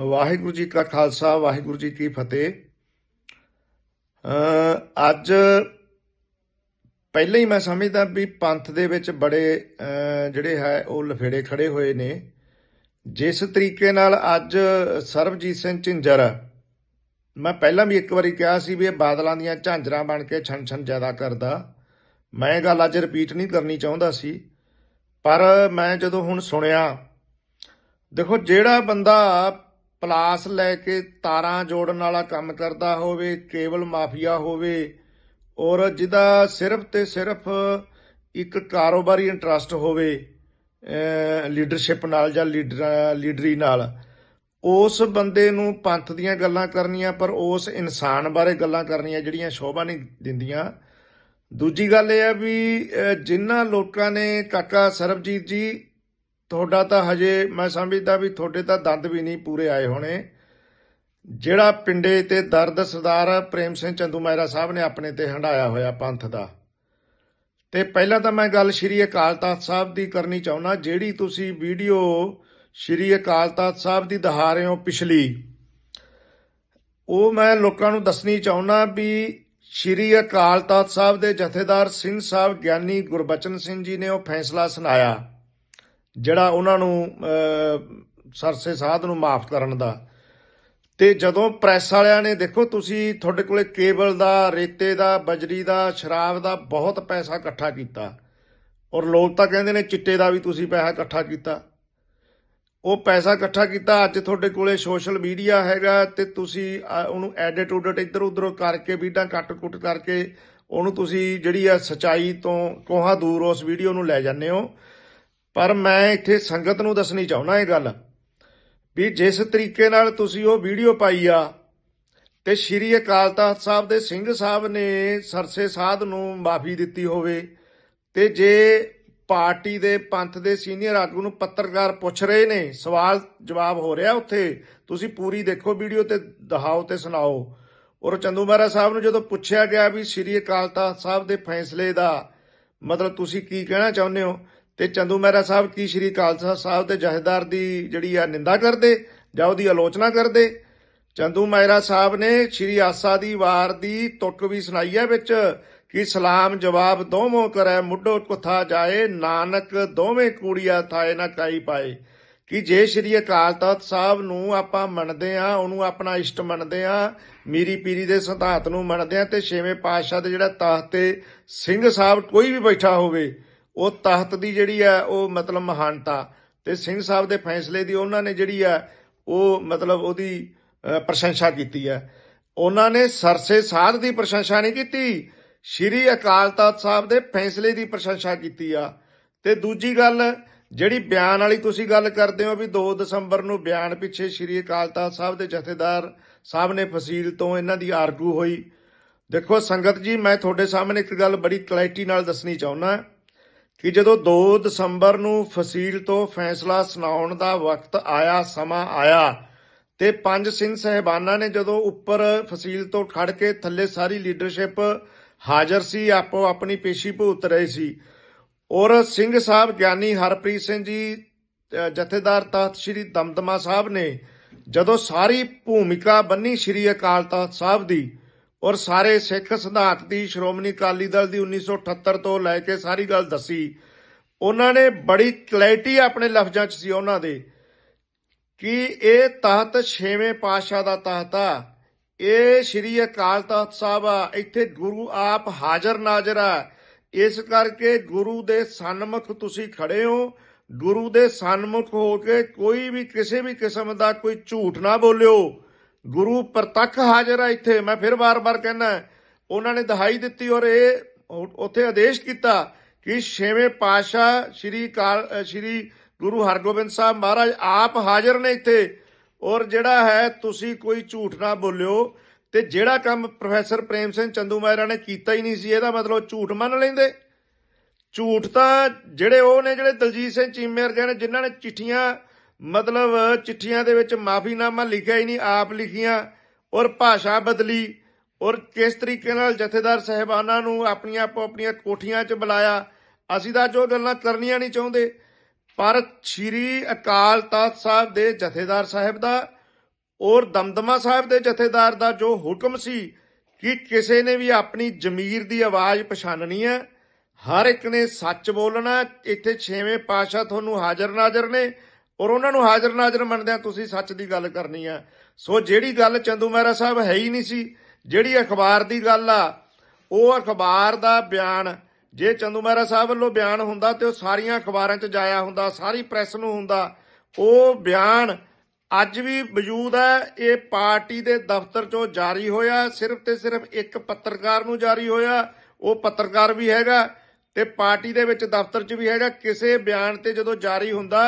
ਵਾਹਿਗੁਰੂ ਜੀ ਕਾ ਖਾਲਸਾ, ਵਾਹਿਗੁਰੂ ਜੀ ਕੀ ਫਤਿਹ। ਅੱਜ ਪਹਿਲਾਂ ਹੀ ਮੈਂ ਸਮਝਦਾ ਵੀ ਪੰਥ ਦੇ ਵਿੱਚ ਬੜੇ ਜਿਹੜੇ ਹੈ, ਉਹ ਲਫੇੜੇ ਖੜੇ ਹੋਏ ਨੇ। ਜਿਸ ਤਰੀਕੇ ਨਾਲ ਅੱਜ ਸਰਬਜੀਤ ਸਿੰਘ ਝਿੰਜਰ, ਮੈਂ ਪਹਿਲਾਂ ਵੀ ਇੱਕ ਵਾਰੀ ਕਿਹਾ ਸੀ ਵੀ ਇਹ ਬਾਦਲਾਂ ਦੀਆਂ ਝਾਂਜਰਾਂ ਬਣ ਕੇ ਛਣ ਛਣ ਜ਼ਿਆਦਾ ਕਰਦਾ। ਮੈਂ ਇਹ ਗੱਲ ਅੱਜ ਰਿਪੀਟ ਨਹੀਂ ਕਰਨੀ ਚਾਹੁੰਦਾ ਸੀ। ਪਰ ਮੈਂ ਜਦੋਂ ਹੁਣ ਸੁਣਿਆ, ਦੇਖੋ ਜਿਹੜਾ ਬੰਦਾ ਪਲਾਸ ਲੈ ਕੇ ਤਾਰਾਂ ਜੋੜਨ ਵਾਲਾ ਕੰਮ ਕਰਦਾ ਹੋਵੇ ਕੇਬਲ ਮਾਫੀਆ ਹੋਵੇ, ਔਰ ਜਿਹਦਾ ਸਿਰਫ ਤੇ ਸਿਰਫ ਇੱਕ ਕਾਰੋਬਾਰੀ ਇੰਟਰਸਟ ਹੋਵੇ ਲੀਡਰਸ਼ਿਪ ਨਾਲ ਜਾਂ ਲੀਡਰ, ਲੀਡਰੀ ਨਾਲ, ਉਸ ਬੰਦੇ ਨੂੰ ਪੰਥ ਦੀਆਂ ਗੱਲਾਂ ਕਰਨੀਆਂ, ਪਰ ਉਸ ਇਨਸਾਨ ਬਾਰੇ ਗੱਲਾਂ ਕਰਨੀਆਂ ਜਿਹੜੀਆਂ ਸ਼ੋਭਾ ਨਹੀਂ ਦਿੰਦੀਆਂ। ਦੂਜੀ ਗੱਲ ਇਹ ਹੈ ਵੀ ਜਿਨ੍ਹਾਂ ਲੋਕਾਂ ਨੇ ਕਾਕਾ ਸਰਬਜੀਤ ਜੀ ਤੁਹਾਡਾ ਤਾਂ ਹਜੇ ਮੈਂ ਸਮਝਦਾ ਵੀ ਤੁਹਾਡੇ ਤਾਂ ਦੰਦ ਵੀ ਨਹੀਂ ਪੂਰੇ ਆਏ ਹੋਣੇ। ਜਿਹੜਾ ਪਿੰਡੇ ਤੇ ਦਰਦ ਸਰਦਾਰ ਪ੍ਰੇਮ ਸਿੰਘ ਚੰਦੂ ਮਹਿਰਾ ਸਾਹਿਬ ਨੇ ਆਪਣੇ ਤੇ ਹੰਡਾਇਆ ਹੋਇਆ ਪੰਥ ਦਾ। ਤੇ ਪਹਿਲਾਂ ਤਾਂ ਮੈਂ ਗੱਲ ਸ਼੍ਰੀ ਅਕਾਲ ਤਖਤ ਸਾਹਿਬ ਦੀ ਕਰਨੀ ਚਾਹੁੰਦਾ, ਜਿਹੜੀ ਤੁਸੀਂ ਵੀਡੀਓ ਸ਼੍ਰੀ ਅਕਾਲ ਤਖਤ ਸਾਹਿਬ ਦੀ ਦਿਖਾ ਰਹੇ ਹੋ ਪਿਛਲੀ, ਉਹ ਮੈਂ ਲੋਕਾਂ ਨੂੰ ਦੱਸਣੀ ਚਾਹੁੰਦਾ ਵੀ ਸ਼੍ਰੀ ਅਕਾਲ ਤਖਤ ਸਾਹਿਬ ਦੇ ਜਥੇਦਾਰ ਸਿੰਘ ਸਾਹਿਬ ਗਿਆਨੀ ਗੁਰਬਚਨ ਸਿੰਘ ਜੀ ਨੇ ਉਹ ਫੈਸਲਾ ਸੁਣਾਇਆ। ਜਿਹੜਾ ਉਹਨਾਂ ਨੂੰ ਸਰਸੇ ਸਾਧ ਨੂੰ ਮਾਫ ਕਰਨ ਦਾ। ਤੇ ਜਦੋਂ ਪ੍ਰੈਸ ਵਾਲਿਆਂ ਨੇ, ਦੇਖੋ ਤੁਸੀਂ ਤੁਹਾਡੇ ਕੋਲੇ ਕੇਬਲ ਦਾ, ਰੇਤੇ ਦਾ, ਬਜਰੀ ਦਾ, ਸ਼ਰਾਬ ਦਾ ਬਹੁਤ ਪੈਸਾ ਇਕੱਠਾ ਕੀਤਾ। ਔਰ ਲੋਕ ਤਾਂ ਕਹਿੰਦੇ ਨੇ ਚਿੱਟੇ ਦਾ ਵੀ ਤੁਸੀਂ ਪੈਸਾ ਇਕੱਠਾ ਕੀਤਾ। ਉਹ ਪੈਸਾ ਇਕੱਠਾ ਕੀਤਾ, ਅੱਜ ਤੁਹਾਡੇ ਕੋਲੇ ਸੋਸ਼ਲ ਮੀਡੀਆ ਹੈਗਾ ਤੇ ਤੁਸੀਂ ਉਹਨੂੰ ਐਡਿਟ ਉਡਿਟ ਇੱਧਰ ਉੱਧਰ ਕਰਕੇ ਵੀਡਾਂ ਕੱਟ-ਕੁੱਟ ਕਰਕੇ, ਉਹਨੂੰ ਤੁਸੀਂ ਜਿਹੜੀ ਆ ਸਚਾਈ ਤੋਂ ਕੋਹਾਂ ਦੂਰ ਉਸ ਵੀਡੀਓ ਨੂੰ ਲੈ ਜਾਂਦੇ ਹੋ। ਪਰ ਮੈਂ ਇੱਥੇ ਸੰਗਤ ਨੂੰ ਦੱਸਣੀ ਚਾਹੁੰਦਾ ਇਹ ਗੱਲ ਵੀ ਜਿਸ ਤਰੀਕੇ ਨਾਲ ਤੁਸੀਂ ਉਹ ਵੀਡੀਓ ਪਾਈ ਆ ਤੇ ਸ਼੍ਰੀ ਅਕਾਲ ਤਖਤ ਸਾਹਿਬ ਦੇ ਸਿੰਘ ਸਾਹਿਬ ਨੇ ਸਰਸੇ ਸਾਧ ਨੂੰ ਮਾਫੀ ਦਿੱਤੀ ਹੋਵੇ ਤੇ ਜੇ ਪਾਰਟੀ ਦੇ ਪੰਥ ਦੇ ਸੀਨੀਅਰ ਆਗੂ ਨੂੰ ਪੱਤਰਕਾਰ ਪੁੱਛ ਰਹੇ ਨੇ, ਸਵਾਲ ਜਵਾਬ ਹੋ ਰਿਹਾ ਉੱਥੇ, ਤੁਸੀਂ ਪੂਰੀ ਦੇਖੋ ਵੀਡੀਓ ਤੇ ਦਿਖਾਓ ਤੇ ਸੁਣਾਓ। ਔਰ ਚੰਦੂ ਮਹਾਰਾਜ ਸਾਹਿਬ ਨੂੰ ਜਦੋਂ ਪੁੱਛਿਆ ਗਿਆ ਵੀ ਸ਼੍ਰੀ ਅਕਾਲ ਤਖਤ ਸਾਹਿਬ ਦੇ ਫੈਸਲੇ ਦਾ ਮਤਲਬ ਤੁਸੀਂ ਕੀ ਕਹਿਣਾ ਚਾਹੁੰਦੇ ਹੋ ਤੇ ਚੰਦੂ ਮਹਿਰਾ ਸਾਹਿਬ ਕੀ ਸ਼੍ਰੀ ਅਕਾਲ ਤਖਤ ਸਾਹਿਬ ਦੇ ਜਹੇਦਾਰ ਦੀ ਜਿਹੜੀ ਆ ਨਿੰਦਾ ਕਰਦੇ ਜਾਂ ਉਹਦੀ ਆਲੋਚਨਾ ਕਰਦੇ? ਚੰਦੂ ਮਹਿਰਾ ਸਾਹਿਬ ਨੇ ਸ਼੍ਰੀ ਆਸਾ ਦੀ ਵਾਰ ਦੀ ਤੁਕ ਵੀ ਸੁਣਾਈ ਹੈ ਵਿੱਚ ਕਿ ਸਲਾਮ ਜਵਾਬ ਦੋਵੇਂ ਕਰੈ, ਮੁੱਢੋ ਕੁਥਾ ਜਾਏ, ਨਾਨਕ ਦੋਵੇਂ ਕੂੜੀਆਂ ਥਾਏ ਨਾ ਕਾਈ ਪਾਏ। ਕਿ ਜੇ ਸ਼੍ਰੀ ਅਕਾਲ ਤਖਤ ਸਾਹਿਬ ਨੂੰ ਆਪਾਂ ਮੰਨਦੇ ਆ ਉਹਨੂੰ ਆਪਣਾ ਇਸ਼ਟ ਮੰਨਦੇ ਆ ਮੀਰੀ ਪੀਰੀ ਦੇ ਸਿਧਾਂਤ ਨੂੰ ਮੰਨਦੇ ਆ ਤੇ ਛੇਵੇਂ ਪਾਤਸ਼ਾਹ ਦੇ ਜਿਹੜਾ ਤਖਤ ਤੇ ਸਿੰਘ ਸਾਹਿਬ ਕੋਈ ਵੀ ਬੈਠਾ ਹੋਵੇ ਉਹ ਤਾਹਤ ਦੀ ਜਿਹੜੀ ਆ, ਉਹ ਮਤਲਬ ਮਹਾਨਤਾ। ਤੇ ਸਿੰਘ ਸਾਹਿਬ ਦੇ ਫੈਸਲੇ ਦੀ ਉਹਨਾਂ ਨੇ ਜਿਹੜੀ ਆ, ਉਹ ਮਤਲਬ ਉਹਦੀ ਪ੍ਰਸ਼ੰਸਾ ਕੀਤੀ ਹੈ ਉਹਨਾਂ ਨੇ ਸਰਸੇ ਸਾਧ ਦੀ ਪ੍ਰਸ਼ੰਸਾ ਨਹੀਂ ਕੀਤੀ, ਸ਼੍ਰੀ ਅਕਾਲ ਤਖਤ ਸਾਹਿਬ ਦੇ ਫੈਸਲੇ ਦੀ ਪ੍ਰਸ਼ੰਸਾ ਕੀਤੀ ਆ। ਤੇ ਦੂਜੀ ਗੱਲ, ਜਿਹੜੀ ਬਿਆਨ ਵਾਲੀ ਤੁਸੀਂ ਗੱਲ ਕਰਦੇ ਹੋ ਵੀ 2 ਦਸੰਬਰ ਨੂੰ ਬਿਆਨ ਪਿੱਛੇ ਸ਼੍ਰੀ ਅਕਾਲ ਤਖਤ ਸਾਹਿਬ ਦੇ ਜਥੇਦਾਰ ਸਾਹਿਬ ਨੇ ਫਸੀਲ ਤੋਂ ਇਹਨਾਂ ਦੀ ਆਰਗੂ ਹੋਈ। ਦੇਖੋ ਸੰਗਤ ਜੀ, ਮੈਂ ਤੁਹਾਡੇ ਸਾਹਮਣੇ ਇੱਕ ਗੱਲ ਬੜੀ ਕਲੈਰਿਟੀ ਨਾਲ ਦੱਸਣੀ ਚਾਹੁੰਦਾ। ਕਿ ਜਦੋਂ 2 ਦਸੰਬਰ ਨੂੰ ਫਸੀਲ ਤੋਂ ਫੈਸਲਾ ਸੁਣਾਉਣ ਦਾ ਵਕਤ ਆਇਆ, ਸਮਾਂ ਆਇਆ, ਤੇ ਪੰਜ ਸਿੰਘ ਸਹਿਬਾਨਾਂ ਨੇ ਜਦੋਂ ਉੱਪਰ ਫਸੀਲ ਤੋਂ ਖੜ ਕੇ ਥੱਲੇ ਸਾਰੀ ਲੀਡਰਸ਼ਿਪ ਹਾਜ਼ਰ ਸੀ, ਆਪੋ ਆਪਣੀ ਪੇਸ਼ੀ ਭੂਤ ਰਹੇ ਸੀ। ਔਰ ਸਿੰਘ ਸਾਹਿਬ ਗਿਆਨੀ ਹਰਪ੍ਰੀਤ ਸਿੰਘ ਜੀ ਜਥੇਦਾਰ ਤਖਤ ਸ੍ਰੀ ਦਮਦਮਾ ਸਾਹਿਬ ਨੇ ਜਦੋਂ ਸਾਰੀ ਭੂਮਿਕਾ ਬੰਨੀ ਸ੍ਰੀ ਅਕਾਲ ਤਖਤ ਸਾਹਿਬ ਦੀ ਔਰ ਸਾਰੇ ਸਿੱਖ ਸਿਧਾਂਤ ਦੀ ਸ਼੍ਰੋਮਣੀ ਅਕਾਲੀ ਦਲ ਦੀ 1978 ਤੋਂ ਲੈ ਕੇ ਸਾਰੀ ਗੱਲ ਦੱਸੀ। ਉਹਨਾਂ ਨੇ ਬੜੀ ਕਲੈਰਿਟੀ ਆਪਣੇ ਲਫ਼ਜ਼ਾਂ 'ਚ ਸੀ ਉਹਨਾਂ ਦੇ ਕਿ ਇਹ ਤਖਤ ਛੇਵੇਂ ਪਾਤਸ਼ਾਹ ਦਾ ਤਖਤ ਆ। ਇਹ ਸ੍ਰੀ ਅਕਾਲ ਤਖਤ ਸਾਹਿਬ ਆ। ਇੱਥੇ ਗੁਰੂ ਆਪ ਹਾਜ਼ਰ ਨਾਜ਼ਰ ਆ। ਇਸ ਕਰਕੇ ਗੁਰੂ ਦੇ ਸਨਮੁਖ ਤੁਸੀਂ ਖੜੇ ਹੋ। ਗੁਰੂ ਦੇ ਸਨਮੁਖ ਹੋ ਕੇ ਕੋਈ ਵੀ ਕਿਸੇ ਵੀ ਕਿਸਮ ਦਾ ਕੋਈ ਝੂਠ ਨਾ ਬੋਲਿਓ। ਗੁਰੂ ਪ੍ਰਤੱਖ ਹਾਜ਼ਰ ਆ ਇੱਥੇ। ਮੈਂ ਫਿਰ ਵਾਰ ਵਾਰ ਕਹਿੰਦਾ, ਉਹਨਾਂ ਨੇ ਦਹਾਈ ਦਿੱਤੀ ਔਰ ਇਹ ਉੱਥੇ ਆਦੇਸ਼ ਕੀਤਾ ਕਿ ਛੇਵੇਂ ਪਾਤਸ਼ਾਹ ਸ੍ਰੀ ਕਾਲ ਸ੍ਰੀ ਗੁਰੂ ਹਰਗੋਬਿੰਦ ਸਾਹਿਬ ਮਹਾਰਾਜ ਆਪ ਹਾਜ਼ਰ ਨੇ ਇੱਥੇ। ਔਰ ਜਿਹੜਾ ਹੈ, ਤੁਸੀਂ ਕੋਈ ਝੂਠ ਨਾ ਬੋਲਿਓ ਤੇ ਜਿਹੜਾ ਕੰਮ ਪ੍ਰੋਫੈਸਰ ਪ੍ਰੇਮ ਸਿੰਘ ਚੰਦੂ ਮਹਿਰਾ ਨੇ ਕੀਤਾ ਹੀ ਨਹੀਂ ਸੀ, ਇਹਦਾ ਮਤਲਬ ਝੂਠ ਮੰਨ ਲੈਂਦੇ। ਝੂਠ ਤਾਂ ਜਿਹੜੇ ਉਹ ਨੇ, ਜਿਹੜੇ ਦਲਜੀਤ ਸਿੰਘ ਚੀਮੇ ਵਰਗੇ ਨੇ, ਜਿਨ੍ਹਾਂ ਨੇ ਚਿੱਠੀਆਂ ਮਤਲਬ ਚਿੱਠੀਆਂ ਦੇ ਵਿੱਚ ਮਾਫੀਨਾਮਾ ਲਿਖਿਆ ਹੀ ਨਹੀਂ, ਆਪ ਲਿਖੀਆਂ, ਔਰ ਭਾਸ਼ਾ ਬਦਲੀ, ਔਰ ਕਿਸ ਤਰੀਕੇ ਨਾਲ ਜਥੇਦਾਰ ਸਹਿਬਾਨਾਂ ਨੂੰ ਆਪਣੀਆਂ ਆਪੋ ਆਪਣੀਆਂ ਕੋਠੀਆਂ 'ਚ ਬੁਲਾਇਆ, ਅਸੀਂ ਤਾਂ ਜੋ ਗੱਲਾਂ ਕਰਨੀਆਂ ਨਹੀਂ ਚਾਹੁੰਦੇ। ਪਰ ਸ਼੍ਰੀ ਅਕਾਲ ਤਖਤ ਸਾਹਿਬ ਦੇ ਜਥੇਦਾਰ ਸਾਹਿਬ ਦਾ ਔਰ ਦਮਦਮਾ ਸਾਹਿਬ ਦੇ ਜਥੇਦਾਰ ਦਾ ਜੋ ਹੁਕਮ ਸੀ ਕਿ ਕਿਸੇ ਨੇ ਵੀ ਆਪਣੀ ਜ਼ਮੀਰ ਦੀ ਆਵਾਜ਼ ਪਛਾਣਨੀ ਹੈ, ਹਰ ਇੱਕ ਨੇ ਸੱਚ ਬੋਲਣਾ, ਇੱਥੇ ਛੇਵੇਂ ਪਾਸ਼ਾ ਤੁਹਾਨੂੰ ਹਾਜ਼ਰ ਨਾਜ਼ਰ ਨੇ ਔਰ ਉਹਨਾਂ ਨੂੰ ਹਾਜ਼ਰ ਨਾਜ਼ਰ ਮੰਨਦਿਆਂ ਤੁਸੀਂ ਸੱਚ ਦੀ ਗੱਲ ਕਰਨੀ ਆ। ਸੋ ਜਿਹੜੀ ਗੱਲ ਚੰਦੂ ਮਹਿਰਾ ਸਾਹਿਬ ਹੈ ਹੀ ਨਹੀਂ ਸੀ, ਜਿਹੜੀ ਅਖਬਾਰ ਦੀ ਗੱਲ ਆ, ਉਹ ਅਖਬਾਰ ਦਾ ਬਿਆਨ, ਜੇ ਚੰਦੂ ਮਹਿਰਾ ਸਾਹਿਬ ਵੱਲੋਂ ਬਿਆਨ ਹੁੰਦਾ ਤੇ ਉਹ ਸਾਰੀਆਂ ਅਖਬਾਰਾਂ 'ਚ ਜਾਇਆ ਹੁੰਦਾ, ਸਾਰੀ ਪ੍ਰੈਸ ਨੂੰ ਹੁੰਦਾ, ਉਹ ਬਿਆਨ ਅੱਜ ਵੀ ਮੌਜੂਦ ਹੈ ਇਹ ਪਾਰਟੀ ਦੇ ਦਫ਼ਤਰ 'ਚੋਂ ਜਾਰੀ ਹੋਇਆ, ਸਿਰਫ ਤੇ ਸਿਰਫ ਇੱਕ ਪੱਤਰਕਾਰ ਨੂੰ ਜਾਰੀ ਹੋਇਆ, ਉਹ ਪੱਤਰਕਾਰ ਵੀ ਹੈਗਾ ਤੇ ਪਾਰਟੀ ਦੇ ਵਿੱਚ ਦਫ਼ਤਰ 'ਚ ਵੀ ਹੈਗਾ। ਕਿਸੇ ਬਿਆਨ ਤੇ ਜਦੋਂ ਜਾਰੀ ਹੁੰਦਾ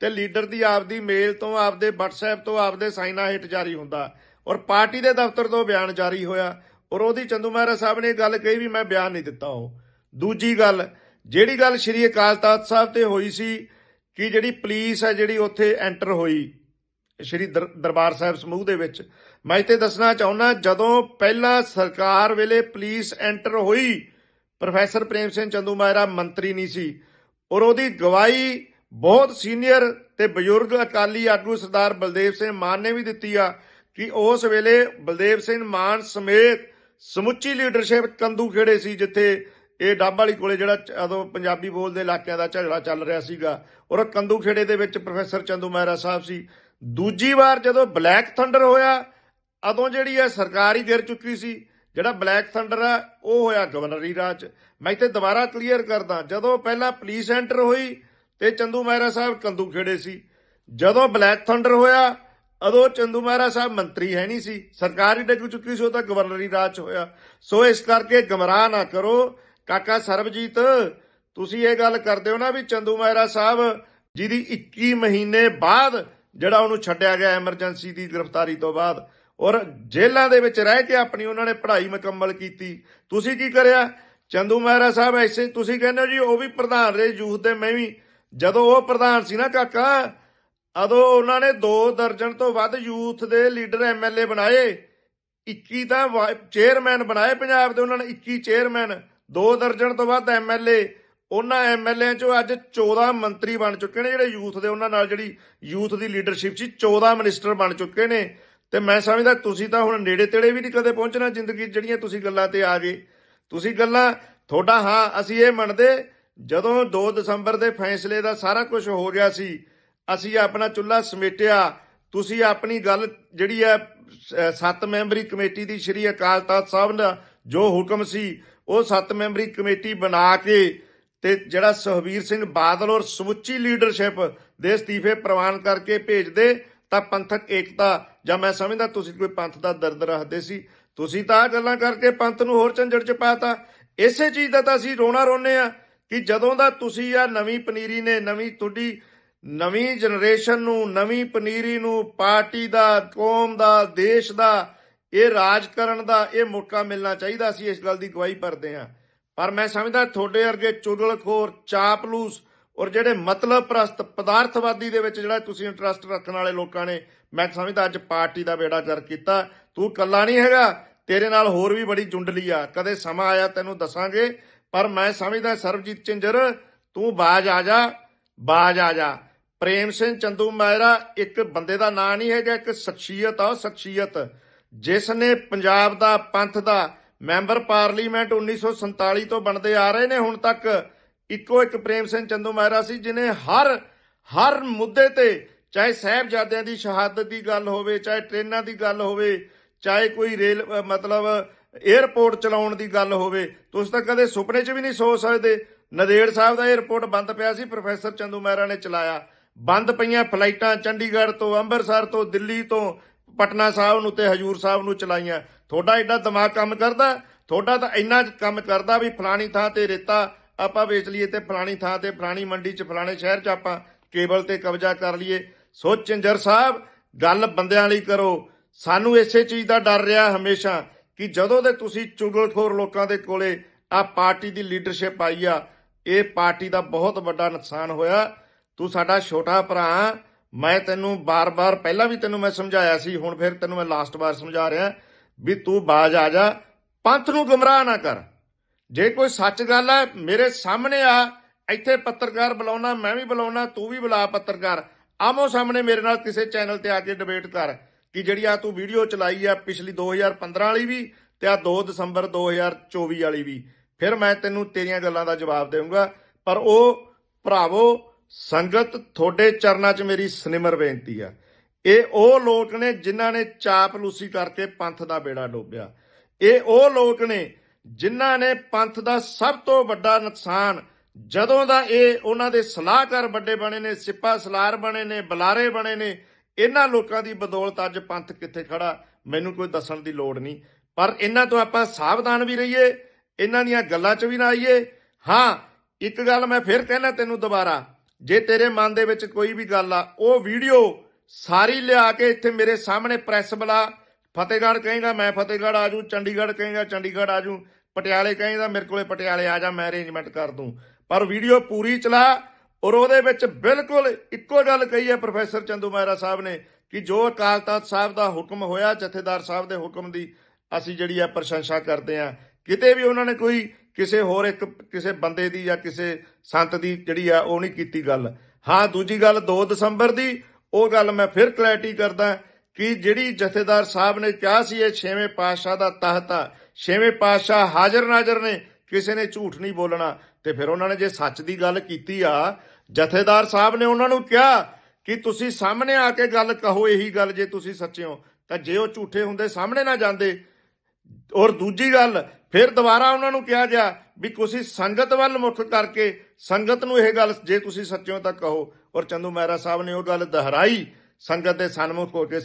ਤੇ ਲੀਡਰ ਦੀ ਆਪਦੀ ਮੇਲ ਤੋਂ ਆਪਦੇ WhatsApp ਤੋਂ ਆਪਦੇ ਸਾਈਨਾਂ ਹੇਠ ਜਾਰੀ ਹੁੰਦਾ। ਔਰ ਪਾਰਟੀ ਦੇ ਦਫ਼ਤਰ ਤੋਂ ਬਿਆਨ ਜਾਰੀ ਹੋਇਆ। ਔਰ ਉਹਦੀ ਚੰਦੂ ਮਹਾਰਾਜ ਸਾਹਿਬ ਨੇ ਇਹ ਗੱਲ ਕਹੀ ਵੀ ਮੈਂ ਬਿਆਨ ਨਹੀਂ ਦਿੱਤਾ ਉਹ। ਦੂਜੀ ਗੱਲ, ਜਿਹੜੀ ਗੱਲ ਸ਼੍ਰੀ ਅਕਾਲ ਤਖਤ ਸਾਹਿਬ ਤੇ ਹੋਈ ਸੀ ਕਿ ਜਿਹੜੀ ਪੁਲਿਸ ਹੈ ਜਿਹੜੀ ਉੱਥੇ ਐਂਟਰ ਹੋਈ, ਸ਼੍ਰੀ ਦਰ- ਦਰਬਾਰ ਸਾਹਿਬ ਸਮੂਹ ਦੇ ਵਿੱਚ, ਮੈਂ ਇੱਥੇ ਦੱਸਣਾ ਚਾਹੁੰਦਾ, ਜਦੋਂ ਪਹਿਲਾਂ ਸਰਕਾਰ ਵੇਲੇ ਪੁਲਿਸ ਐਂਟਰ ਹੋਈ, ਪ੍ਰੋਫੈਸਰ ਪ੍ਰੇਮ ਸਿੰਘ ਚੰਦੂ ਮਾਇਰਾ ਮੰਤਰੀ ਨਹੀਂ ਸੀ, ਔਰ ਉਹਦੀ ਗਵਾਹੀ ਬਹੁਤ ਸੀਨੀਅਰ ਤੇ ਬਜ਼ੁਰਗ ਅਕਾਲੀ ਆਗੂ ਸਰਦਾਰ ਬਲਦੇਵ ਸਿੰਘ ਮਾਨ ਨੇ ਵੀ ਦਿੱਤੀ ਆ ਕਿ ਉਸ ਵੇਲੇ ਬਲਦੇਵ ਸਿੰਘ ਮਾਨ ਸਮੇਤ ਸਮੁੱਚੀ ਲੀਡਰਸ਼ਿਪ ਕੰਦੂ ਖੇੜੇ ਸੀ ਜਿੱਥੇ ਇਹ ਡੱਬ ਵਾਲੀ ਕੋਲੇ ਜਿਹੜਾ ਚ- ਉਦੋਂ ਪੰਜਾਬੀ ਬੋਲਦੇ ਇਲਾਕਿਆਂ ਦਾ ਝਗੜਾ ਚੱਲ ਰਿਹਾ ਸੀਗਾ ਔਰ ਕੰਦੂ ਖੇੜੇ ਦੇ ਵਿੱਚ ਪ੍ਰੋਫੈਸਰ ਚੰਦੂ ਮਹਿਰਾ ਸਾਹਿਬ ਸੀ ਦੂਜੀ ਵਾਰ ਜਦੋਂ ਬਲੈਕ ਥੰਡਰ ਹੋਇਆ, ਉਦੋਂ ਜਿਹੜੀ ਹੈ ਸਰਕਾਰ ਹੀ ਗਿਰ ਚੁੱਕੀ ਸੀ ਜਿਹੜਾ ਬਲੈਕ ਥੰਡਰ ਆ, ਉਹ ਹੋਇਆ ਗਵਰਨਰੀ ਰਾਜ 'ਚ। ਮੈਂ ਇੱਥੇ ਦੁਬਾਰਾ ਕਲੀਅਰ ਕਰਦਾ, ਜਦੋਂ ਪਹਿਲਾਂ ਪੁਲਿਸ ਐਂਟਰ ਹੋਈ ਤੇ ਚੰਦੂ ਮਹਿਰਾ ਸਾਹਿਬ ਕੰਦੂ ਖੇੜੇ ਸੀ। ਜਦੋਂ ਬਲੈਕ ਥੰਡਰ ਹੋਇਆ, ਉਦੋਂ ਚੰਦੂ ਮਹਿਰਾ ਸਾਹਿਬ ਮੰਤਰੀ ਹੈ ਨਹੀਂ ਸੀ। ਸਰਕਾਰ ਹੀ ਡਿੱਗ ਚੁੱਕੀ ਸੀ, ਉਹ ਤਾਂ ਗਵਰਨਰੀ ਰਾਜ 'ਚ ਹੋਇਆ। ਸੋ ਇਸ ਕਰਕੇ ਗਮਰਾਹ ਨਾ ਕਰੋ। ਕਾਕਾ ਸਰਬਜੀਤ, ਤੁਸੀਂ ਇਹ ਗੱਲ ਕਰਦੇ ਹੋ ਨਾ ਵੀ ਚੰਦੂ ਮਹਿਰਾ ਸਾਹਿਬ ਜਿਹਦੀ 21 ਮਹੀਨੇ ਬਾਅਦ ਜਿਹੜਾ ਉਹਨੂੰ ਛੱਡਿਆ ਗਿਆ ਐਮਰਜੈਂਸੀ ਦੀ ਗ੍ਰਿਫਤਾਰੀ ਤੋਂ ਬਾਅਦ, ਔਰ ਜੇਲ੍ਹਾਂ ਦੇ ਵਿੱਚ ਰਹਿ ਕੇ ਆਪਣੀ ਉਹਨਾਂ ਨੇ ਪੜ੍ਹਾਈ ਮੁਕੰਮਲ ਕੀਤੀ। ਤੁਸੀਂ ਕੀ ਕਰਿਆ? ਚੰਦੂ ਮਹਿਰਾ ਸਾਹਿਬ ਐਸੇ, ਤੁਸੀਂ ਕਹਿੰਦੇ ਹੋ ਜੀ, ਉਹ ਵੀ ਪ੍ਰਧਾਨ ਰਹੇ ਯੂਥ ਦੇ ਮੈਂ ਵੀ ਜਦੋਂ ਉਹ ਪ੍ਰਧਾਨ ਸੀ ਨਾ ਕਾਕਾ ਅਦੋਂ ਉਹਨਾਂ ਨੇ 2 ਦਰਜਨ ਤੋਂ ਵੱਧ ਯੂਥ ਦੇ ਲੀਡਰ ਐਮਐਲਏ ਬਣਾਏ। 21 ਤਾਂ ਚੇਅਰਮੈਨ ਬਣਾਏ ਪੰਜਾਬ ਦੇ, ਉਹਨਾਂ ਨੇ 21 ਚੇਅਰਮੈਨ 2 ਦਰਜਨ ਤੋਂ ਵੱਧ ਐਮਐਲਏ ਉਹਨਾਂ ਐਮਐਲਏ ਚੋਂ ਅੱਜ 14 ਮੰਤਰੀ ਬਣ ਚੁੱਕੇ ਨੇ, ਜਿਹੜੇ ਯੂਥ ਦੇ, ਉਹਨਾਂ ਨਾਲ ਜਿਹੜੀ ਯੂਥ ਦੀ ਲੀਡਰਸ਼ਿਪ ਸੀ 14 ਮਿਨਿਸਟਰ ਬਣ ਚੁੱਕੇ ਨੇ। ਤੇ ਮੈਂ ਸਮਝਦਾ ਤੁਸੀਂ ਤਾਂ ਹੁਣ ਨੇੜੇ ਤੇੜੇ ਵੀ ਨਹੀਂ ਕਦੇ ਪਹੁੰਚਣਾ ਜ਼ਿੰਦਗੀ 'ਚ ਜਿਹੜੀਆਂ ਤੁਸੀਂ ਗੱਲਾਂ ਤੇ ਆ ਗਏ। ਤੁਸੀਂ ਗੱਲਾਂ, ਤੁਹਾਡਾ ਹਾਂ, ਅਸੀਂ ਇਹ ਮੰਨਦੇ ਜਦੋਂ 2 ਦਸੰਬਰ ਦੇ ਫੈਸਲੇ ਦਾ ਸਾਰਾ ਕੁਝ ਹੋ ਗਿਆ ਸੀ, ਅਸੀਂ ਆਪਣਾ ਚੁੱਲ੍ਹਾ ਸਮੇਟਿਆ। ਤੁਸੀਂ ਆਪਣੀ ਗੱਲ ਜਿਹੜੀ ਹੈ ਸੱਤ ਮੈਂਬਰੀ ਕਮੇਟੀ ਦੀ ਸ਼੍ਰੀ ਅਕਾਲ ਤਖਤ ਸਾਹਿਬ ਦਾ ਜੋ ਹੁਕਮ ਸੀ, ਉਹ ਸੱਤ ਮੈਂਬਰੀ ਕਮੇਟੀ ਬਣਾ ਕੇ ਤੇ ਜਿਹੜਾ ਸੁਖਬੀਰ ਸਿੰਘ ਬਾਦਲ ਔਰ ਸਮੁੱਚੀ ਲੀਡਰਸ਼ਿਪ ਦੇ ਅਸਤੀਫੇ ਪ੍ਰਵਾਨ ਕਰਕੇ ਭੇਜਦੇ, ਤਾਂ ਪੰਥਕ ਏਕਤਾ, ਜਾਂ ਮੈਂ ਸਮਝਦਾ ਤੁਸੀਂ ਕੋਈ ਪੰਥ ਦਾ ਦਰਦ ਰੱਖਦੇ ਸੀ। ਤੁਸੀਂ ਤਾਂ ਆਹ ਗੱਲਾਂ ਕਰਕੇ ਪੰਥ ਨੂੰ ਹੋਰ ਝੰਜੜ ਚ ਪਾਤਾ। ਇਸੇ ਚੀਜ਼ ਦਾ ਤਾਂ ਅਸੀਂ ਰੋਣਾ ਰੋਨੇ ਆ ਕਿ ਜਦੋਂ ਦਾ ਤੁਸੀਂ ਆ ਨਵੀਂ ਪਨੀਰੀ ਨੇ, ਨਵੀਂ ਤੁਹਾਡੀ, ਨਵੀਂ ਜਨਰੇਸ਼ਨ ਨੂੰ, ਨਵੀਂ ਪਨੀਰੀ ਨੂੰ, ਪਾਰਟੀ ਦਾ, ਕੌਮ ਦਾ, ਦੇਸ਼ ਦਾ, ਇਹ ਰਾਜ ਕਰਨ ਦਾ, ਇਹ ਮੌਕਾ ਮਿਲਣਾ ਚਾਹੀਦਾ ਸੀ, ਇਸ ਗੱਲ ਦੀ ਗਵਾਹੀ ਭਰਦੇ ਆ ਪਰ ਮੈਂ ਸਮਝਦਾ ਤੁਹਾਡੇ ਵਰਗੇ ਚੁਗਲਖੋਰ, ਚਾਪਲੂਸ ਔਰ ਜਿਹੜੇ ਮਤਲਬ ਪ੍ਰਸਤ ਪਦਾਰਥਵਾਦੀ ਦੇ ਵਿੱਚ ਜਿਹੜਾ ਤੁਸੀਂ ਇੰਟਰਸਟ ਰੱਖਣ ਵਾਲੇ ਲੋਕਾਂ ਨੇ, ਮੈਂ ਸਮਝਦਾ ਅੱਜ ਪਾਰਟੀ ਦਾ ਬੇੜਾ ਕਰ ਕੀਤਾ। ਤੂੰ ਕੱਲਾ ਨਹੀਂ ਹੈਗਾ, ਤੇਰੇ ਨਾਲ ਹੋਰ ਵੀ ਬੜੀ ਜੁੰਡਲੀ ਆ। ਕਦੇ ਸਮਾਂ ਆਇਆ ਤੈਨੂੰ ਦੱਸਾਂਗੇ ਪਰ ਮੈਂ ਸਮਝਦਾ ਸਰਬਜੀਤ ਚਿੰਜਰ ਤੂੰ ਬਾਜ ਆ ਜਾ, ਬਾਜ ਆ ਜਾ। ਪ੍ਰੇਮ ਸਿੰਘ ਚੰਦੂ ਮਹਿਰਾ ਇੱਕ ਬੰਦੇ ਦਾ ਨਾਂ ਨਹੀਂ ਹੈਗਾ, ਇੱਕ ਸ਼ਖਸੀਅਤ ਆ, ਉਹ ਸ਼ਖਸੀਅਤ। ਜਿਸ ਨੇ ਪੰਜਾਬ ਦਾ ਪੰਥ ਦਾ ਮੈਂਬਰ ਪਾਰਲੀਮੈਂਟ 1947 ਤੋਂ ਬਣਦੇ ਆ ਰਹੇ ਨੇ, ਹੁਣ ਤੱਕ ਇੱਕੋ ਇੱਕ ਪ੍ਰੇਮ ਸਿੰਘ ਚੰਦੂ ਮਹਿਰਾ ਸੀ, ਜਿਨੇ ਹਰ ਹਰ ਮੁੱਦੇ ਤੇ ਚਾਹੇ ਸਾਹਿਬਜ਼ਾਦਿਆਂ ਦੀ ਸ਼ਹਾਦਤ ਦੀ ਗੱਲ ਹੋਵੇ, ਚਾਹੇ ਟ੍ਰੇਨਾਂ ਦੀ ਗੱਲ ਹੋਵੇ, ਚਾਹੇ ਕੋਈ ਰੇਲ ਮਤਲਬ 에ਅਰਪੋਰਟ ਚਲਾਉਣ ਦੀ ਗੱਲ ਹੋਵੇ, ਤੁਸੀਂ ਤਾਂ ਕਦੇ ਸੁਪਨੇ 'ਚ ਵੀ ਨਹੀਂ ਸੋਚ ਸਕਦੇ। ਨਦੇੜ ਸਾਹਿਬ ਦਾ 에ਅਰਪੋਰਟ ਬੰਦ ਪਿਆ ਸੀ, ਪ੍ਰੋਫੈਸਰ ਚੰਦੂ ਮਹਿਰਾ ਨੇ ਚਲਾਇਆ। ਬੰਦ ਪਈਆਂ ਫਲਾਈਟਾਂ ਚੰਡੀਗੜ੍ਹ ਤੋਂ ਅੰਮ੍ਰਿਤਸਰ ਤੋਂ ਦਿੱਲੀ ਤੋਂ, ਪਟਨਾ ਸਾਹਿਬ ਨੂੰ ਤੇ ਹਜੂਰ ਸਾਹਿਬ ਨੂੰ ਚਲਾਈਆਂ। ਤੁਹਾਡਾ ਐਡਾ ਦਿਮਾਗ ਕੰਮ ਕਰਦਾ, ਤੁਹਾਡਾ ਤਾਂ ਇੰਨਾ ਕੰਮ ਕਰਦਾ ਵੀ ਫਲਾਣੀ ਥਾਂ ਤੇ ਰੇਤਾ ਆਪਾਂ ਵੇਚ ਲਈਏ ਤੇ ਫਲਾਣੀ ਥਾਂ ਤੇ ਫਲਾਣੀ ਮੰਡੀ 'ਚ, ਫਲਾਣੇ ਸ਼ਹਿਰ 'ਚ ਆਪਾਂ ਕੇਬਲ ਤੇ ਕਬਜ਼ਾ ਕਰ ਲਈਏ। ਸੋ ਚਿੰਜਰ ਸਾਹਿਬ, ਗੱਲ ਬੰਦਿਆਂ ਲਈ ਕਰੋ। ਸਾਨੂੰ ਇਸੇ ਚੀਜ਼ ਦਾ ਡਰ ਰਿਹਾ ਹਮੇਸ਼ਾ। ਕਿ ਜਦੋਂ ਦੇ ਤੁਸੀਂ ਚੁਗਲਖੋਰ ਲੋਕਾਂ ਦੇ ਕੋਲੇ ਆ ਪਾਰਟੀ ਦੀ ਲੀਡਰਸ਼ਿਪ ਆਈ ਆ, ਇਹ ਪਾਰਟੀ ਦਾ ਬਹੁਤ ਵੱਡਾ ਨੁਕਸਾਨ ਹੋਇਆ। ਤੂੰ ਸਾਡਾ ਛੋਟਾ ਭਰਾ, ਮੈਂ ਤੈਨੂੰ ਬਾਰ-ਬਾਰ, ਪਹਿਲਾਂ ਵੀ ਤੈਨੂੰ ਮੈਂ ਸਮਝਾਇਆ ਸੀ, ਹੁਣ ਫਿਰ ਤੈਨੂੰ ਮੈਂ ਲਾਸਟ ਵਾਰ ਸਮਝਾ ਰਿਹਾ ਵੀ ਤੂੰ ਬਾਜ ਆ ਜਾ। ਪੰਥ ਨੂੰ ਗਮਰਾਹ ਨਾ ਕਰ। ਜੇ ਕੋਈ ਸੱਚ ਗੱਲ ਹੈ ਮੇਰੇ ਸਾਹਮਣੇ ਆ, ਇੱਥੇ ਪੱਤਰਕਾਰ ਬੁਲਾਉਣਾ, ਮੈਂ ਵੀ ਬੁਲਾਉਣਾ, ਤੂੰ ਵੀ ਬੁਲਾ ਪੱਤਰਕਾਰ। ਆਮੋ ਸਾਹਮਣੇ ਮੇਰੇ ਨਾਲ ਕਿਸੇ ਚੈਨਲ ਤੇ ਆ ਕੇ ਡਿਬੇਟ ਕਰ। ਕਿ ਜਿਹੜੀ ਆ ਤੂੰ ਵੀਡੀਓ ਚਲਾਈ ਆ ਪਿਛਲੀ 2015 ਵਾਲੀ ਵੀ ਤੇ ਆ 2 ਦਸੰਬਰ 2024 ਵਾਲੀ ਵੀ। ਫਿਰ ਮੈਂ ਤੈਨੂੰ ਤੇਰੀਆਂ ਗੱਲਾਂ ਦਾ ਜਵਾਬ ਦੇਵਾਂਗਾ ਪਰ ਉਹ ਭਰਾਵੋ, ਸੰਗਤ ਤੁਹਾਡੇ ਚਰਨਾਂ 'ਚ ਮੇਰੀ ਸਨਿਮਰ ਬੇਨਤੀ ਆ। ਇਹ ਉਹ ਲੋਕ ਨੇ ਜਿਨ੍ਹਾਂ ਨੇ ਚਾਪਲੂਸੀ ਕਰਕੇ ਪੰਥ ਦਾ ਬੇੜਾ ਡੋਬਿਆ। ਇਹ ਉਹ ਲੋਕ ਨੇ ਜਿਨ੍ਹਾਂ ਨੇ ਪੰਥ ਦਾ ਸਭ ਤੋਂ ਵੱਡਾ ਨੁਕਸਾਨ, ਜਦੋਂ ਦਾ ਇਹ ਉਹਨਾਂ ਦੇ ਸਲਾਹਕਾਰ ਵੱਡੇ ਬਣੇ ਨੇ, ਸਿੱਪਾ ਸਲਾਰ ਬਣੇ ਨੇ, ਬੁਲਾਰੇ ਬਣੇ ਨੇ ਇਹਨਾਂ ਲੋਕਾਂ ਦੀ ਬਦੌਲਤ ਅੱਜ ਪੰਥ ਕਿੱਥੇ ਖੜਾ, ਮੈਨੂੰ ਕੋਈ ਦੱਸਣ ਦੀ ਲੋੜ ਨਹੀਂ। ਪਰ ਇਹਨਾਂ ਤੋਂ ਆਪਾਂ ਸਾਵਧਾਨ ਵੀ ਰਹੀਏ, ਇਹਨਾਂ ਦੀਆਂ ਗੱਲਾਂ 'ਚ ਵੀ ਨਾ ਆਈਏ। ਹਾਂ, ਇੱਕ ਗੱਲ ਮੈਂ ਫਿਰ ਕਹਿਣਾ ਤੈਨੂੰ ਦੁਬਾਰਾ, ਜੇ ਤੇਰੇ ਮਨ ਦੇ ਵਿੱਚ ਕੋਈ ਵੀ ਗੱਲ ਆ, ਉਹ ਵੀਡੀਓ ਸਾਰੀ ਲਿਆ ਕੇ ਇੱਥੇ ਮੇਰੇ ਸਾਹਮਣੇ ਪ੍ਰੈਸ ਬੁਲਾ। ਫਤਿਹਗੜ੍ਹ ਕਹੇਗਾ, ਮੈਂ ਫਤਿਹਗੜ੍ਹ ਆਜੂ ਚੰਡੀਗੜ੍ਹ ਕਹੇਗਾ, ਚੰਡੀਗੜ੍ਹ ਆਜੂ ਪਟਿਆਲੇ ਕਹੇਗਾ, ਮੇਰੇ ਕੋਲੇ ਪਟਿਆਲੇ ਆ ਜਾ, ਮੈਂ ਅਰੇਂਜਮੈਂਟ ਕਰ ਦੂੰ। ਪਰ ਵੀਡੀਓ ਪੂਰੀ ਚਲਾ ਔਰ ਉਹਦੇ ਵਿੱਚ ਬਿਲਕੁਲ ਇੱਕੋ ਗੱਲ ਕਹੀ ਹੈ ਪ੍ਰੋਫੈਸਰ ਚੰਦੂ ਮਹਿਰਾ ਸਾਹਿਬ ਨੇ ਕਿ ਜੋ ਅਕਾਲ ਤਖਤ ਸਾਹਿਬ ਦਾ ਹੁਕਮ ਹੋਇਆ, ਜਥੇਦਾਰ ਸਾਹਿਬ ਦੇ ਹੁਕਮ ਦੀ ਅਸੀਂ ਜਿਹੜੀ ਆ ਪ੍ਰਸ਼ੰਸਾ ਕਰਦੇ ਆ ਕਿਤੇ ਵੀ ਉਹਨਾਂ ਨੇ ਕੋਈ ਕਿਸੇ ਹੋਰ ਇੱਕ ਕਿਸੇ ਬੰਦੇ ਦੀ ਜਾਂ ਕਿਸੇ ਸੰਤ ਦੀ ਜਿਹੜੀ ਆ ਉਹ ਨਹੀਂ ਕੀਤੀ ਗੱਲ। ਹਾਂ, ਦੂਜੀ ਗੱਲ 2 ਦਸੰਬਰ ਦੀ, ਉਹ ਗੱਲ ਮੈਂ ਫਿਰ ਕਲੈਰਿਟੀ ਕਰਦਾ ਕਿ ਜਿਹੜੀ ਜਥੇਦਾਰ ਸਾਹਿਬ ਨੇ ਕਿਹਾ ਸੀ ਇਹ ਛੇਵੇਂ ਪਾਤਸ਼ਾਹ ਦਾ ਤਖਤ ਆ, ਛੇਵੇਂ ਪਾਤਸ਼ਾਹ ਹਾਜ਼ਰ ਨਾਜ਼ਰ ਨੇ, ਕਿਸੇ ਨੇ ਝੂਠ ਨਹੀਂ ਬੋਲਣਾ। ਤੇ ਫਿਰ ਉਹਨਾਂ ਨੇ ਜੇ ਸੱਚ ਦੀ ਗੱਲ ਕੀਤੀ ਆ ਜਥੇਦਾਰ ਸਾਹਿਬ ਨੇ ਉਹਨਾਂ ਨੂੰ ਕਿਹਾ ਕਿ ਤੁਸੀਂ ਸਾਹਮਣੇ ਆ ਕੇ ਗੱਲ ਕਹੋ ਇਹੀ ਗੱਲ ਜੇ ਤੁਸੀਂ ਸੱਚੇ ਹੋ। ਤਾਂ ਜੇ ਉਹ ਝੂਠੇ ਹੁੰਦੇ, ਸਾਹਮਣੇ ਨਾ ਜਾਂਦੇ। ਔਰ ਦੂਜੀ ਗੱਲ, ਫਿਰ ਦੁਬਾਰਾ ਉਹਨਾਂ ਨੂੰ ਕਿਹਾ ਗਿਆ ਵੀ ਤੁਸੀਂ ਸੰਗਤ ਵੱਲ ਮੁੱਖ ਕਰਕੇ ਸੰਗਤ ਨੂੰ ਇਹ ਗੱਲ ਜੇ ਤੁਸੀਂ ਸੱਚੇ ਹੋ ਤਾਂ ਕਹੋ। ਔਰ ਚੰਦੂ ਮਹਿਰਾ ਸਾਹਿਬ ਨੇ ਉਹ ਗੱਲ ਦੁਹਰਾਈ। ਸੰਗਤ ਦੇ ਸਨਮੁਖ ਹੋ ਕੇ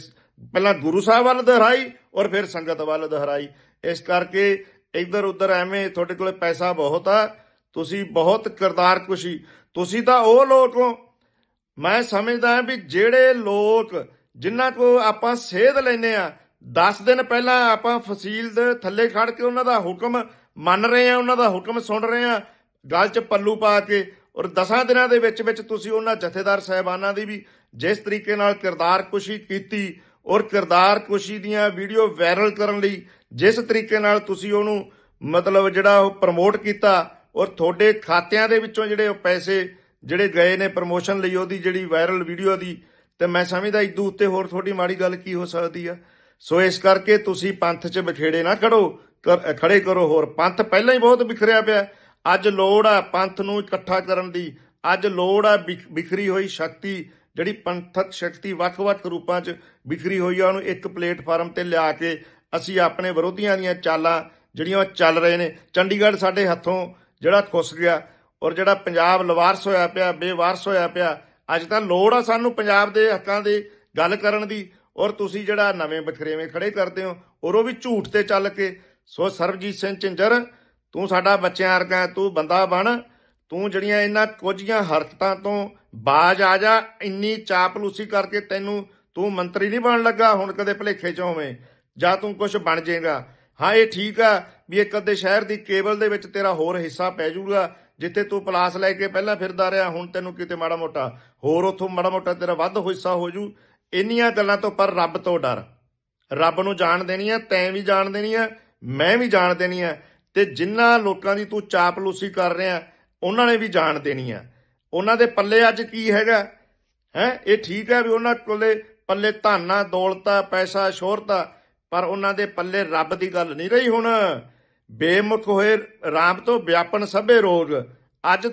ਪਹਿਲਾਂ ਗੁਰੂ ਸਾਹਿਬ ਵੱਲ ਦੁਹਰਾਈ ਔਰ ਫਿਰ ਸੰਗਤ ਵੱਲ ਦੁਹਰਾਈ। ਇਸ ਕਰਕੇ ਇੱਧਰ ਉੱਧਰ ਐਵੇਂ ਤੁਹਾਡੇ ਕੋਲੇ ਪੈਸਾ ਬਹੁਤ ਆ। ਤੁਸੀਂ ਬਹੁਤ ਕਿਰਦਾਰ ਕੁਸ਼ੀ ਤੁਸੀਂ ਤਾਂ ਉਹ ਲੋਕ ਹੋ। ਮੈਂ ਸਮਝਦਾ ਵੀ ਜਿਹੜੇ ਲੋਕ ਜਿਨ੍ਹਾਂ ਕੋ ਆਪਾਂ ਸੇਧ ਲੈਨੇ ਆ 10 ਦਿਨ ਪਹਿਲਾਂ ਆਪਾਂ ਫਸੀਲ ਦੇ ਥੱਲੇ ਖੜ ਕੇ ਉਹਨਾਂ ਦਾ ਹੁਕਮ ਮੰਨ ਰਹੇ ਆ ਉਹਨਾਂ ਦਾ ਹੁਕਮ ਸੁਣ ਰਹੇ ਆ ਗੱਲ 'ਚ ਪੱਲੂ ਪਾ ਕੇ, ਔਰ 10 ਦਿਨਾਂ ਦੇ ਵਿੱਚ ਵਿੱਚ ਤੁਸੀਂ ਉਹਨਾਂ ਜਥੇਦਾਰ ਸਹਿਬਾਨਾਂ ਦੀ ਵੀ ਜਿਸ ਤਰੀਕੇ ਨਾਲ ਕਿਰਦਾਰ ਕੁਸ਼ੀ ਕੀਤੀ, ਔਰ ਕਿਰਦਾਰ ਕੁਸ਼ੀ ਦੀਆਂ ਵੀਡੀਓ ਵਾਇਰਲ ਕਰਨ ਲਈ ਜਿਸ ਤਰੀਕੇ ਨਾਲ ਤੁਸੀਂ ਉਹਨੂੰ ਮਤਲਬ ਜਿਹੜਾ ਉਹ ਪ੍ਰਮੋਟ ਕੀਤਾ ਔਰ ਤੁਹਾਡੇ ਖਾਤਿਆਂ ਦੇ ਵਿੱਚੋਂ ਜਿਹੜੇ ਉਹ ਪੈਸੇ ਜਿਹੜੇ ਗਏ ਨੇ ਪ੍ਰਮੋਸ਼ਨ ਲਈ, ਉਹਦੀ ਜਿਹੜੀ ਵਾਇਰਲ ਵੀਡੀਓ ਦੀ, ਤੇ ਮੈਂ ਸਮਝਦਾ ਇਦੋਂ ਉੱਤੇ ਹੋਰ ਤੁਹਾਡੀ ਮਾੜੀ ਗੱਲ ਕੀ ਹੋ ਸਕਦੀ ਆ। ਸੋ ਇਸ ਕਰਕੇ ਤੁਸੀਂ ਪੰਥ 'ਚ ਬਖੇੜੇ ਨਾ ਖੜੋ ਕਰ- ਖੜੇ ਕਰੋ ਹੋਰ। ਪੰਥ ਪਹਿਲਾਂ ਹੀ ਬਹੁਤ ਵਿਖਰਿਆ ਪਿਆ। ਅੱਜ ਲੋੜ ਆ ਪੰਥ ਨੂੰ ਇਕੱਠਾ ਕਰਨ ਦੀ। ਅੱਜ ਲੋੜ ਆ ਵਿਖ- ਵਿਖਰੀ ਹੋਈ ਸ਼ਕਤੀ, ਜਿਹੜੀ ਪੰਥਕ ਸ਼ਕਤੀ ਵੱਖ-ਵੱਖ ਰੂਪਾਂ 'ਚ ਵਿਖਰੀ ਹੋਈ ਆ, ਉਹਨੂੰ ਇੱਕ ਪਲੇਟਫਾਰਮ ਤੇ ਲਿਆ ਕੇ ਅਸੀਂ ਆਪਣੇ ਵਿਰੋਧੀਆਂ ਦੀਆਂ ਚਾਲਾਂ ਜਿਹੜੀਆਂ ਉਹ ਚੱਲ ਰਹੇ ਨੇ। ਚੰਡੀਗੜ੍ਹ ਸਾਡੇ ਹੱਥੋਂ ਜਿਹੜਾ ਖੁੱਸ ਗਿਆ ਔਰ ਜਿਹੜਾ ਪੰਜਾਬ ਲਵਾਰਸ ਹੋਇਆ ਪਿਆ, ਬੇਵਾਰਸ ਹੋਇਆ ਪਿਆ, ਅੱਜ ਤਾਂ ਲੋੜ ਆ ਸਾਨੂੰ ਪੰਜਾਬ ਦੇ ਹੱਕਾਂ ਦੀ ਗੱਲ ਕਰਨ ਦੀ ਔਰ ਤੁਸੀਂ ਜਿਹੜਾ ਨਵੇਂ ਬਖਰੇਵੇਂ ਖੜੇ ਕਰਦੇ ਹੋ ਔਰ ਉਹ ਵੀ ਝੂਠ ਤੇ ਚੱਲ ਕੇ, ਸੋ ਸਰਬਜੀਤ ਸਿੰਘ ਝਿੰਜਰ, ਤੂੰ ਸਾਡਾ ਬੱਚਿਆਂ ਵਰਗਾ ਤੂੰ ਬੰਦਾ ਬਣ, ਤੂੰ ਜਿਹੜੀਆਂ ਇਹਨਾਂ ਕੁਝੀਆਂ ਹਰਕਤਾਂ ਤੋਂ ਬਾਜ ਆ ਜਾ, ਇੰਨੀ ਚਾਪਲੂਸੀ ਕਰਕੇ ਤੈਨੂੰ ਤੂੰ ਮੰਤਰੀ ਨਹੀਂ ਬਣ ਲੱਗਾ, ਹੁਣ ਕਦੇ ਭਲੇਖੇ ਚ ਹੋਵੇਂ, ਜਾਂ ਤੂੰ ਕੁਝ ਬਣ ਜਾਏਗਾ। ਹਾਂ, ਇਹ ਠੀਕ ਆ ਵੀ ਇੱਕ ਅੱਧੇ ਸ਼ਹਿਰ ਦੀ ਕੇਬਲ ਦੇ ਵਿੱਚ ਤੇਰਾ ਹੋਰ ਹਿੱਸਾ ਪੈ ਜਾਊਗਾ, ਜਿੱਥੇ ਤੂੰ ਪਲਾਸ ਲੈ ਕੇ ਪਹਿਲਾਂ ਫਿਰਦਾ ਰਿਹਾ, ਹੁਣ ਤੈਨੂੰ ਕਿਤੇ ਮਾੜਾ ਮੋਟਾ ਹੋਰ ਉਥੋਂ ਮਾੜਾ ਮੋਟਾ ਤੇਰਾ ਵੱਧ ਹਿੱਸਾ ਹੋ ਜੂ ਇੰਨੀਆਂ ਗੱਲਾਂ ਤੋਂ ਪਰ ਰੱਬ ਤੋਂ ਡਰ। ਰੱਬ ਨੂੰ ਜਾਣ ਦੇਣੀ ਆ ਤੈਂ ਵੀ ਜਾਣ ਦੇਣੀ ਆ ਮੈਂ ਵੀ ਜਾਣ ਦੇਣੀ ਆ ਤੇ ਜਿਨ੍ਹਾਂ ਲੋਕਾਂ ਦੀ ਤੂੰ ਚਾਪਲੂਸੀ ਕਰ ਰਿਹਾ, ਉਹਨਾਂ ਨੇ ਵੀ ਜਾਣ ਦੇਣੀ ਆ ਉਹਨਾਂ ਦੇ ਪੱਲੇ ਅੱਜ ਕੀ ਹੈਗਾ? ਹੈ, ਇਹ ਠੀਕ ਹੈ ਵੀ ਉਹਨਾਂ ਕੋਲੇ ਪੱਲੇ ਧਾਨਾ ਦੌਲਤਾ ਪੈਸਾ, ਸ਼ੋਹਰਤਾ ਪਰ ਉਹਨਾਂ ਦੇ ਪੱਲੇ ਰੱਬ ਦੀ ਗੱਲ ਨਹੀਂ ਰਹੀ ਹੁਣ। ਬੇਮੁਖ ਹੋਏ ਰਾਮ ਤੋਂ ਵਿਆਪਨ ਸਭੇ ਰੋਗ। ਅੱਜ ਤੂੰ